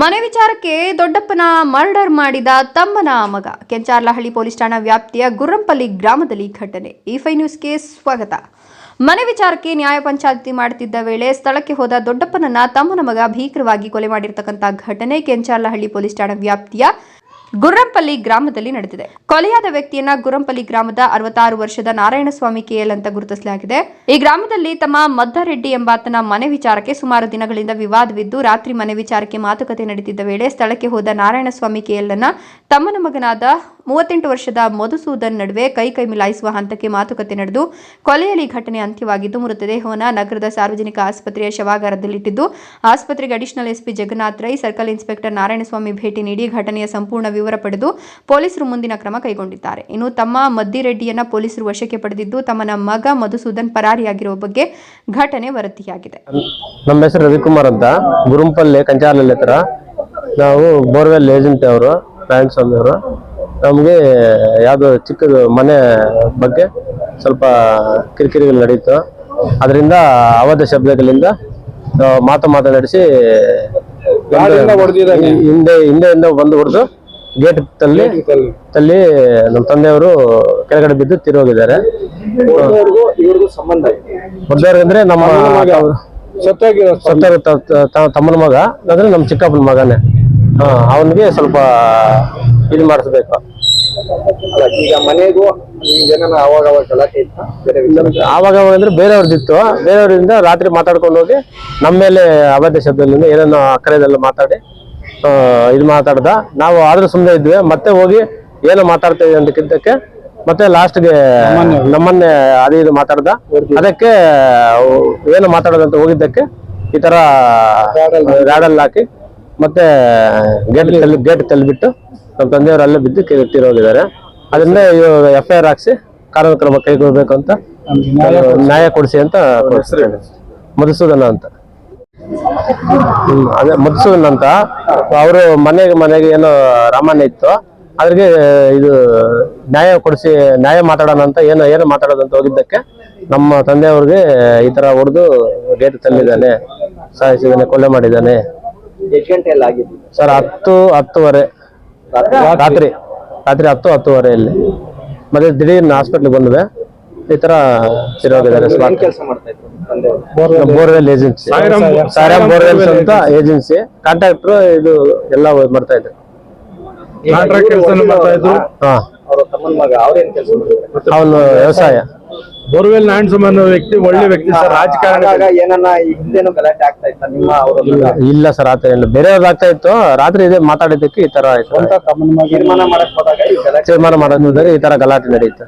ಮನೆ ವಿಚಾರಕ್ಕೆ ದೊಡ್ಡಪ್ಪನ ಮರ್ಡರ್ ಮಾಡಿದ ತಮ್ಮನ ಮಗ. ಕೆಂಚಾರ್ಲಹಳ್ಳಿ ಪೊಲೀಸ್ ಠಾಣಾ ವ್ಯಾಪ್ತಿಯ ಗುರ್ರಂಪಲ್ಲಿ ಗ್ರಾಮದಲ್ಲಿ ಘಟನೆ. ಈ ಫೈ ನ್ಯೂಸ್ಗೆ ಸ್ವಾಗತ. ಮನೆ ವಿಚಾರಕ್ಕೆ ನ್ಯಾಯ ಪಂಚಾಯಿತಿ ಮಾಡುತ್ತಿದ್ದ ವೇಳೆ ಸ್ಥಳಕ್ಕೆ ಹೋದ ದೊಡ್ಡಪ್ಪನನ್ನ ತಮ್ಮನ ಮಗ ಭೀಕರವಾಗಿ ಕೊಲೆ ಮಾಡಿರ್ತಕ್ಕಂಥ ಘಟನೆ ಕೆಂಚಾರ್ಲಹಳ್ಳಿ ಪೊಲೀಸ್ ಠಾಣಾ ವ್ಯಾಪ್ತಿಯ ಗುರ್ರಂಪಲ್ಲಿ ಗ್ರಾಮದಲ್ಲಿ ನಡೆದಿದೆ. ಕೊಲೆಯಾದ ವ್ಯಕ್ತಿಯನ್ನ ಗುರಂಪಲ್ಲಿ ಗ್ರಾಮದ ಅರವತ್ತಾರು ವರ್ಷದ ನಾರಾಯಣಸ್ವಾಮಿ ಕೆಎಲ್ ಅಂತ ಗುರುತಿಸಲಾಗಿದೆ. ಈ ಗ್ರಾಮದಲ್ಲಿ ತಮ್ಮ ಮದ್ದರೆಡ್ಡಿ ಎಂಬಾತನ ಮನೆ ವಿಚಾರಕ್ಕೆ ಸುಮಾರು ದಿನಗಳಿಂದ ವಿವಾದವಿದ್ದು, ರಾತ್ರಿ ಮನೆ ವಿಚಾರಕ್ಕೆ ಮಾತುಕತೆ ನಡೆದಿದ್ದ ವೇಳೆ ಸ್ಥಳಕ್ಕೆ ಹೋದ ನಾರಾಯಣಸ್ವಾಮಿ ಕೆಎಲ್ ಅನ್ನ ತಮ್ಮನ ಮಗನಾದ ಮೂವತ್ತೆಂಟು ವರ್ಷದ ಮಧುಸೂದನ್ ನಡುವೆ ಕೈ ಕೈ ಮಿಲಾಯಿಸುವ ಹಂತಕ್ಕೆ ಮಾತುಕತೆ ನಡೆದು ಕೊಲೆಯಲ್ಲಿ ಘಟನೆ ಅಂತ್ಯವಾಗಿದ್ದು, ಮೃತದೇಹವನ್ನು ನಗರದ ಸಾರ್ವಜನಿಕ ಆಸ್ಪತ್ರೆಯ ಶವಾಗಾರದಲ್ಲಿಟ್ಟಿದ್ದು, ಆಸ್ಪತ್ರೆಗೆ additional SP Jagannath Rai, circle inspector Narayanaswamy ಭೇಟಿ ನೀಡಿ ಘಟನೆಯ ಸಂಪೂರ್ಣ ವಿವರ ಪಡೆದು ಪೊಲೀಸರು ಮುಂದಿನ ಕ್ರಮ ಕೈಗೊಂಡಿದ್ದಾರೆ. ಇನ್ನು ತಮ್ಮ ಮದ್ದಿರೆಡ್ಡಿಯನ್ನ ಪೊಲೀಸರು ವಶಕ್ಕೆ ಪಡೆದಿದ್ದು, ತಮ್ಮನ ಮಗ ಮಧುಸೂದನ್ ಪರಾರಿಯಾಗಿರುವ ಬಗ್ಗೆ ಘಟನೆ ವರದಿಯಾಗಿದೆ. ನಮ್ಮ ಹೆಸರು ರವಿಕುಮಾರ್ ಅಂತ. ಗುರುಂಪಲ್ಲಿ ಕಂಚಾಲಲ್ಲಿ ಹತ್ರ ನಾವು ಬೋರ್ವೆಲ್ ಏಜೆಂಟ್ ಅವರು. ಸ್ವಾಮಿ ಅವರು ನಮಗೆ ಯಾವುದು ಚಿಕ್ಕದು ಮನೆ ಬಗ್ಗೆ ಸ್ವಲ್ಪ ಕಿರಿಕಿರಿಗಳು ನಡೀತು ಅದರಿಂದ ಅವಧ ಶಬ್ದಗಳಿಂದ ಮಾತು ಮಾತು ಮಾತನಾಡಿಸಿ ಹಿಂದೆ ಹಿಂದೆಯಿಂದ ಬಂದು ಹೊಡೆದು ಗೇಟ್ ತಲ್ಲಿ ತಲ್ಲಿ ನಮ್ಮ ತಂದೆಯವರು ಕೆಳಗಡೆ ಬಿದ್ದು ತಿರೋಗಿದ್ದಾರೆ. ಹೋಗಿದ್ದಾರೆ ಸಂಬಂಧ ಇದೆ. ಹೊಡೆದವ್ರು ಅಂದ್ರೆ ನಮ್ಮ ಸತ್ತಾಗಿರೋ ಸತ್ತಾಗ ತ- ತ- ತ- ತಮ್ಮನ ಮಗ. ಅಂದ್ರೆ ನಮ್ಮ ಚಿಕ್ಕಪ್ಪನ ಮಗನೇ. ಅವನಿಗೆ ಸ್ವಲ್ಪ ಇದು ಮಾಡಿಸ್ಬೇಕು. ಅಲ್ಲ ಈಗ ಮನೆಗೂ ಅವಾಗ ಅವಾಗ ಗಲಾಟೆ ಇತ್ತ? ಬೇರೆ ವಿಚಾರ? ಆವಾಗ ಅವಾಗ ಅಂದ್ರೆ ಬೇರೆಯವ್ರದ್ದಿತ್ತು. ಬೇರೆಯವರಿಂದ ರಾತ್ರಿ ಮಾತಾಡ್ಕೊಂಡು ಹೋಗಿ ನಮ್ಮ ಮೇಲೆ ಅಬದ್ಧ ಶಬ್ದದಿಂದ ಏನೇನೋ ಅಕ್ಕರೆದೆಲ್ಲ ಮಾತಾಡಿ ಇದು ಮಾತಾಡ್ದ. ನಾವು ಆದ್ರೂ ಸುಮ್ಮನೆ ಇದ್ವಿ. ಮತ್ತೆ ಹೋಗಿ ಏನೋ ಮಾತಾಡ್ತಾ ಅಂತ ಅಂತಕ್ಕಿದ್ದಕ್ಕೆ ಮತ್ತೆ ಲಾಸ್ಟ್ಗೆ ನಮ್ಮನ್ನೇ ಅದು ಇದು ಮಾತಾಡ್ದ. ಅದಕ್ಕೆ ಏನು ಮಾತಾಡೋದಂತ ಹೋಗಿದ್ದಕ್ಕೆ ಈ ತರ ಗಾಡಲ್ಲಿ ಹಾಕಿ ಮತ್ತೆ ಗೇಟ್ ತಲ್ಲಿ ಗೇಟ್ ತಳ್ಳಿಬಿಟ್ಟು ನಮ್ಮ ತಂದೆಯವರು ಅಲ್ಲೇ ಬಿದ್ದು ಕೆ- ಹೋಗಿದ್ದಾರೆ. ಅದರಿಂದ ಇವಾಗ ಎಫ್ ಐ ಆರ್ ಹಾಕ್ಸಿ ಕಾನೂನು ಕ್ರಮ ಕೈಗೊಳ್ಬೇಕು ಅಂತ ನ್ಯಾಯ ಕೊಡಿಸಿ. ಅಂತ. ಮಧುಸೂದನ ಅಂತ. ಅದೇ ಮಧುಸೂದನ್ ಅಂತ. ಅವರು ಮನೆಗೆ ಮನೆಗೆ ಏನೋ ರಾಮಾಯಣ ಇತ್ತು. ಅದ್ರಿಗೆ ಇದು ನ್ಯಾಯ ಕೊಡಿಸಿ ನ್ಯಾಯ ಮಾತಾಡೋಣ ಅಂತ ಏನೋ ಏನೋ ಮಾತಾಡೋದಂತ ಹೋಗಿದ್ದಕ್ಕೆ ನಮ್ಮ ತಂದೆಯವ್ರಿಗೆ ಈ ತರ ಹೊಡೆದು ಗೇಟ್ ತಂದಿದ್ದಾನೆ ಸಾಯಿಸಿದ್ದಾನೆ ಕೊಲೆ ಮಾಡಿದ್ದಾನೆ. ಎಷ್ಟು ಗಂಟೆಯಲ್ಲಿ ಆಗಿದ್ದು ಸರ್ ಹತ್ತು ಹತ್ತುವರೆ. ರಾತ್ರಿ. ರಾತ್ರಿ. ಹತ್ತು ಹತ್ತುವರೆಯಲ್ಲಿ ಮತ್ತೆ ದಿಢೀರ್ನ ಹಾಸ್ಪಿಟ್ಲಿಗೆ ಬಂದ್ವಿ. ಈ ತರ ತಿರೋಗಿದ್ದಾರೆ ಏನ್ ಕೆಲಸ ಮಾಡ್ತಾ ಇದ್ರು? ತಂದೆ ಬೋರ್ವೆಲ್ ಏಜೆನ್ಸಿ. ಸಾರಾಮ್ ಬೋರ್ವೆಲ್ಸ್ ಅಂತ ಏಜೆನ್ಸಿ. ಕಾಂಟ್ರಾಕ್ಟರ್ ಇದು ಎಲ್ಲ ಮಾಡ್ತಾ ಇದ್ರು. ಕಾಂಟ್ರಾಕ್ಟ್ ಕೆಲಸ ಮಾಡ್ತಾ ಇದ್ರು. ಹಾ. ತಮ್ಮನ ಮಗ ಅವ್ರೇನ್ ಕೆಲಸ ಮಾಡ್ತಾರೆ ಅವನು ವ್ಯವಸಾಯ. ಬೋರ್ವೆಲ್ ನಾರಾಯಣ ಅನ್ನೋ ವ್ಯಕ್ತಿ ಒಳ್ಳೆ ವ್ಯಕ್ತಿ ಸರ್ ರಾಜಕಾರಣ ಆಗಾಗ ಏನನ್ನ ಈ ಹಿಂದೆನೂ ಗಲಾಟೆ ಆಗ್ತಾ ಇತ್ತ ನಿಮ್ಮ ಅವ್ರ ಇಲ್ಲ ಸರ್ ಆತರ ಇಲ್ಲ. ಬೇರೆ ಆಗ್ತಾ ಇತ್ತು ರಾತ್ರಿ ಇದೆ ಮಾತಾಡಿದ್ದಕ್ಕೆ ಈ ತರ ಆಯ್ತು. ತೀರ್ಮಾನ ಮಾಡಕ್ ಹೋದಾಗ ಈ ಗಲಾಟೆ. ತೀರ್ಮಾನ ಮಾಡೋದ್ರೆ ಈ ತರ ಗಲಾಟೆ ನಡೀತು